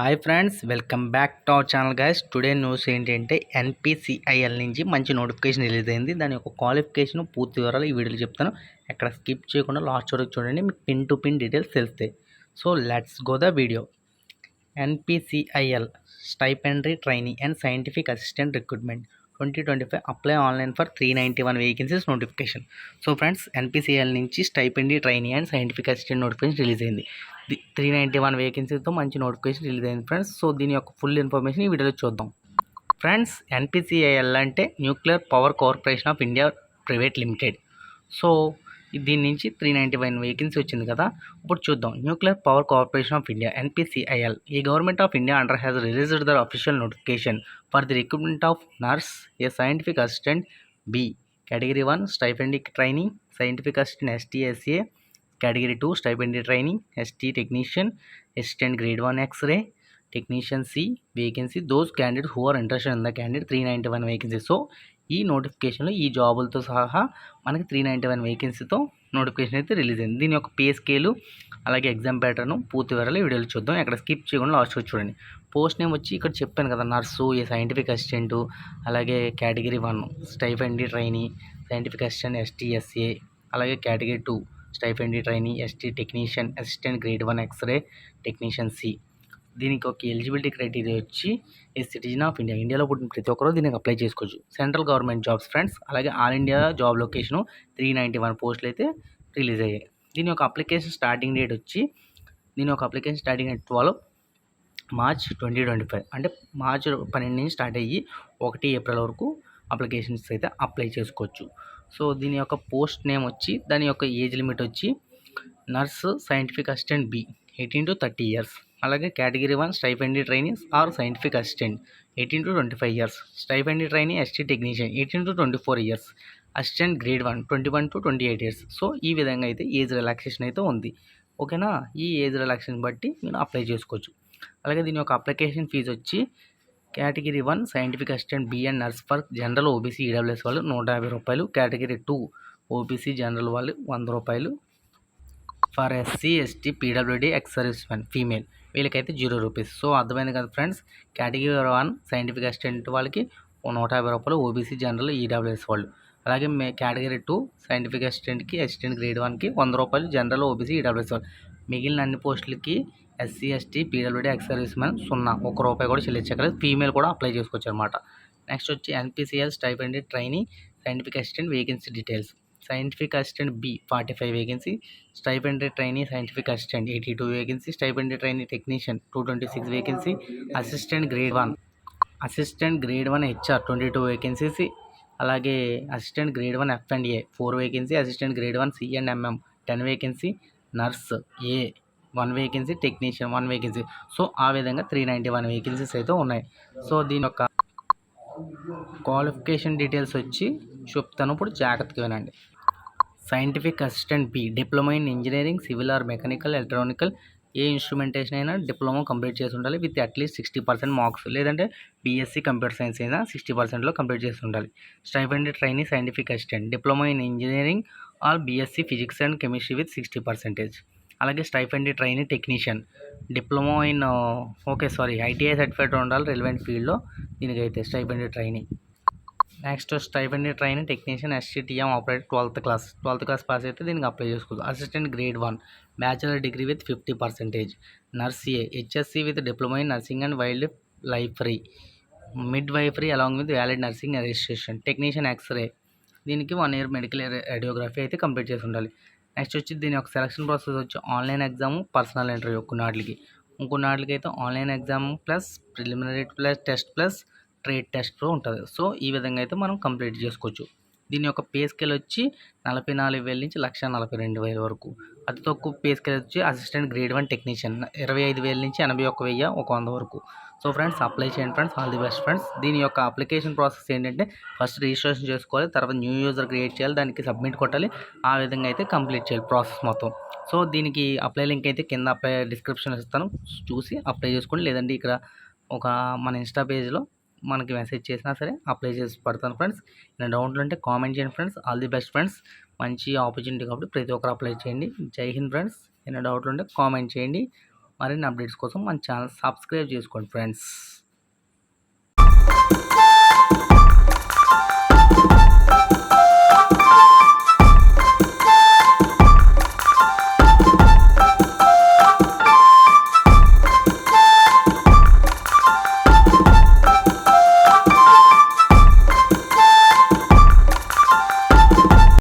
Hi friends welcome back to our channel guys today news ఏంటంటే NPCIL నుంచి మంచి notification release అయింది. దాని యొక్క క్వాలిఫికేషన్ పూర్తి వివరాలు ఈ వీడియోలో చెప్తాను. ఎక్కడ స్కిప్ చేయకుండా లాస్ట్ వరకు చూడండి మీకు పిన్ టు పిన్ డీటెయిల్స్ తెలుస్తాయి. So let's go the video NPCIL stipendiary training and scientific assistant recruitment twenty twenty five apply online for three ninety one vacancies notification. So friends NPCL నుంచి stipendiary training and scientific assistant notification release అయింది. Three ninety one వేకెన్సీతో మంచి notification release అయింది friends. So దీని యొక్క full information ఈ వీడియోలో చూద్దాం. ఫ్రెండ్స్ ఎన్పిసిఐఎల్ అంటే nuclear power corporation of India private limited. So దీని నుంచి త్రీ నైంటీ వన్ వేకెన్సీ వచ్చింది కదా. ఇప్పుడు చూద్దాం. Nuclear power corporation of India NPCIL ఈ government of India under has released their official notification for the recruitment of nurse A scientific assistant B category one stipendiary training scientific assistant STSA category two stipendiary training ST technician assistant grade one x-ray technician C vacancy those candidate who are interested in the candidate three ninety one vacancy so ఈ నోటిఫికేషన్లో ఈ జాబులతో సహా మనకి three ninety one వేకెన్సీతో notification అయితే release అయింది. దీని యొక్క పే స్కేలు అలాగే ఎగ్జామ్ ప్యాటర్ను పూర్తి వివరాలు ఈ వీడియోలో చూద్దాం. ఎక్కడ స్కిప్ చేయకుండా లాస్ట్ చూడండి. పోస్ట్ నేమ్ వచ్చి ఇక్కడ చెప్పాను కదా నర్సు ఏ సైంటిఫిక్ అసిస్టెంటు అలాగే category one stipendiary trainee scientific assistant STSA అలాగే category two stipendiary trainee ST technician assistant grade one x-ray technician C దీనికి ఒక ఎలిజిబిలిటీ క్రైటీరియా వచ్చి ఈ సిటిజన్ ఆఫ్ ఇండియా ఇండియాలో పుట్టిన ప్రతి ఒక్కరూ దీనికి అప్లై చేసుకోవచ్చు. సెంట్రల్ గవర్నమెంట్ జాబ్స్ ఫ్రెండ్స్ అలాగే all India job location three ninety one పోస్టులు అయితే రిలీజ్ అయ్యాయి. దీని యొక్క అప్లికేషన్ స్టార్టింగ్ డేట్ వచ్చి దీని యొక్క application starting date twelve March twenty twenty five అంటే మార్చ్ పన్నెండు నుంచి స్టార్ట్ అయ్యి ఒకటి ఏప్రిల్ వరకు అప్లికేషన్స్ అయితే అప్లై చేసుకోవచ్చు. సో దీని యొక్క పోస్ట్ నేమ్ వచ్చి దాని యొక్క ఏజ్ లిమిట్ వచ్చి nurse scientific assistant B eighteen to thirty years అలాగే category one stipendiary trainings or scientific assistant eighteen to twenty five years. Stipendiary training ST technician eighteen to twenty four years. Assistant grade one twenty one to twenty eight years. So ఈ విధంగా అయితే age relaxation అయితే ఉంది. ఓకేనా? ఈ age relaxation బట్టి మీరు apply చేసుకోవచ్చు. అలాగే దీని యొక్క అప్లికేషన్ ఫీజు వచ్చి category one scientific assistant B and nurse for general OBC EWS వాళ్ళు నూట యాభై రూపాయలు. కేటగిరీ టూ ఓబీసీ జనరల్ వాళ్ళు వంద రూపాయలు. For SC ST PWD ex service man female. వీళ్ళకైతే జీరో రూపీస్. సో అర్థమైంది కదా friends? Category one scientific assistant వాళ్ళకి నూట యాభై రూపాయలు ఓబీసీ జనరల్ ఈడబ్ల్యూఎస్ వాళ్ళు. అలాగే మే కేటగిరీ టూ సైంటిఫిక్ అసిస్టెంట్కి అసిస్టెంట్ గ్రేడ్ వన్కి వంద రూపాయలు జనరల్ ఓబీసీ ఈడబ్ల్యూఎస్ వాళ్ళు. మిగిలిన అన్ని పోస్టులకి SC ST PWD ex service man సున్నా. ఒక రూపాయి కూడా చెల్లించగలదు ఫీమేల్ కూడా అప్లై చేసుకోవచ్చు అనమాట నెక్స్ట్ వచ్చి NPCIL stipendiary training scientific assistant vacancy details. Scientific assistant B forty five vacancy stipendiary trainee scientific assistant eighty two vacancy stipendiary trainee technician two twenty six vacancy assistant grade one assistant grade one HR twenty two vacancies అలాగే assistant grade one F and A four vacancy assistant grade one C and MM ten vacancy nurse A one vacancy technician one vacancy so ఆ విధంగా three ninety one vacancies అయితే ఉన్నాయి. So దీని యొక్క qualification details వచ్చి చెప్తాను. ఇప్పుడు జాగ్రత్తగా వినండి. Scientific assistant B diploma in engineering civil or mechanical electrical A instrumentation అయినా డిప్లొమా కంప్లీట్ చేసి ఉండాలి with at least sixty percent marks. లేదంటే బీఎస్సీ కంప్యూటర్ సైన్స్ అయినా సిక్స్టీ పర్సెంట్లో కంప్లీట్ చేసి ఉండాలి stipend training scientific assistant diploma in engineering or BSc physics and chemistry with sixty percentage. అలాగే stipend training technician diploma in okay sorry ITI certificate ఉండాలి relevant ఫీల్డ్లో దీనికైతే stipend training next stipend training technician STTM operate twelfth class. Twelfth class pass అయితే దీనికి apply చేసుకోవచ్చు. Assistant grade one bachelor degree with fifty percentage. Nurse A HSC with diploma in nursing and wild life free. Midwifery along with valid nursing registration. Technician x-ray. దీనికి one year medical radiography అయితే complete చేసి ఉండాలి. Next వచ్చి దీని యొక్క selection process వచ్చి online exam personal interview ఇంకొన్ని ఇంకొన్నాటికి అయితే online exam plus preliminary plus test plus trade test ఉంటుంది. సో ఈ విధంగా అయితే మనం కంప్లీట్ చేసుకోవచ్చు. దీని యొక్క పే స్కేల్ వచ్చి నలభై నాలుగు వేల నుంచి లక్ష నలభై రెండు వేల వరకు. అతి తక్కువ పే స్కేల్ వచ్చి అసిస్టెంట్ గ్రేడ్ వన్ టెక్నీషియన్ ఇరవై ఐదు వేల నుంచి ఎనభై ఒక్క వెయ్యి ఒక వంద వరకు. సో ఫ్రెండ్స్ అప్లై చేయండి friends. All the best friends. దీని యొక్క అప్లికేషన్ ప్రాసెస్ ఏంటంటే ఫస్ట్ రిజిస్ట్రేషన్ చేసుకోవాలి తర్వాత న్యూ యూజర్ క్రియేట్ చేయాలి దానికి సబ్మిట్ కొట్టాలి. ఆ విధంగా అయితే కంప్లీట్ చేయాలి ప్రాసెస్ మొత్తం. సో దీనికి అప్లై లింక్ అయితే కింద అప్లై డిస్క్రిప్షన్ ఇస్తాను. చూసి అప్లై చేసుకోండి. లేదంటే ఇక్కడ ఒక మన ఇన్స్టా పేజ్లో మనకి మెసేజ్ చేసినా సరే అప్లై చేసి పడతాను ఫ్రెండ్స్. ఏమైనా డౌట్లు ఉంటే కామెంట్ చేయండి friends. All the best friends మంచి ఆపర్చునిటీ కాబట్టి ప్రతి ఒక్కరు అప్లై చేయండి. జై హింద్ ఫ్రెండ్స్. ఏమైనా డౌట్లు ఉంటే కామెంట్ చేయండి. మరిన్ని అప్డేట్స్ కోసం మన ఛానల్ సబ్స్క్రైబ్ చేసుకోండి ఫ్రెండ్స్.